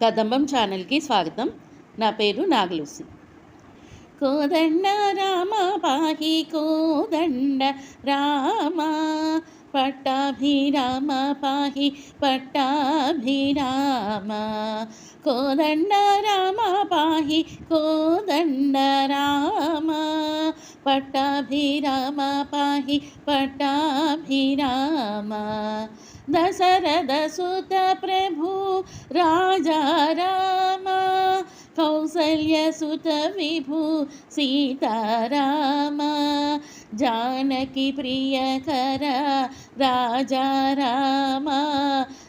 కదంబం ఛానల్కి స్వాగతం. నా పేరు నాగలూసి. కోదండ రామ పాహి కోదండ రామ పట్టాభిరామ పాహి పట్టాభిరామ కోదండ రామ పాహి కోదండ రామ పట్టాభిరామ పాహి పట్టాభిరామ దశరథ సుత ప్రభు రాజా రామ కౌసల్య సుత విభు సీతారామ జానకి ప్రియకర రాజా రామ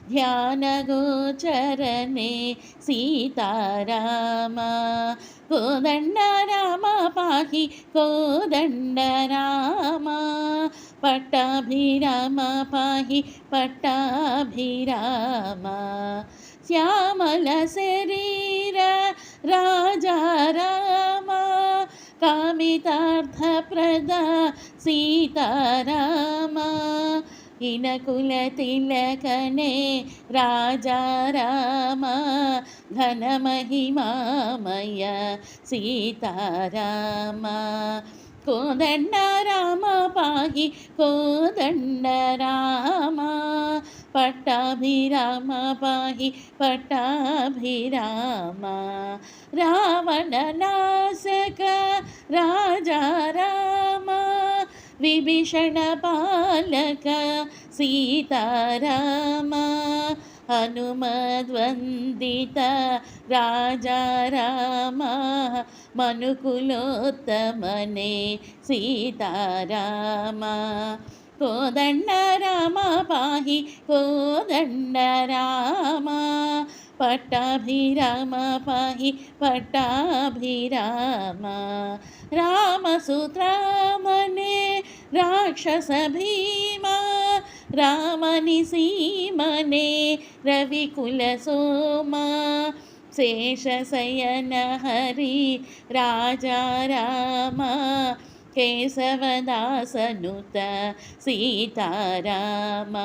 ధ్యాన గోచరనే సీతారామ. కోదండ రామ పాహి కోదండ రామ పట్టాభిరామ పాహి పట్టాభిరామ శ్యామల శరీర రాజా రామ కామితార్థప్రద సీతారామ ఇనకుల తిలకనే రాజా రామ ఘన మహిమామయ సీతారామ కోదండ రామ పాహి కోదండ రామ పట్టాభిరామ పాహి పట్టాభిరామ రావణ నాశక రాజా రామ విభీషణ పాలక సీతారామ హనుమద్వందిత రాజా రామ మనుకులోత్తమనే సీతారామ కోదండ రామ పాహి కోదండ రామ పట్టాభిరామ పాహి పట్టాభిరామ రామసూత్రామనే రాక్షస భీమా రామని సీమనే రవికుల సోమా. శేషశయన హరి రాజా రామ. కేశవదాసనుత సీతారామ.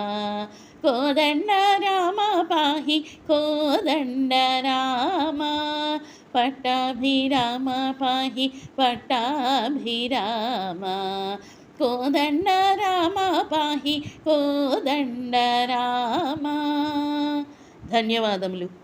కోదండ రామ పాహి కోదండ రామ. పట్టాభిరామ పాహి పట్టాభిరామ. కోదండ రామ పాహి కోదండ రామ. ధన్యవాదములు.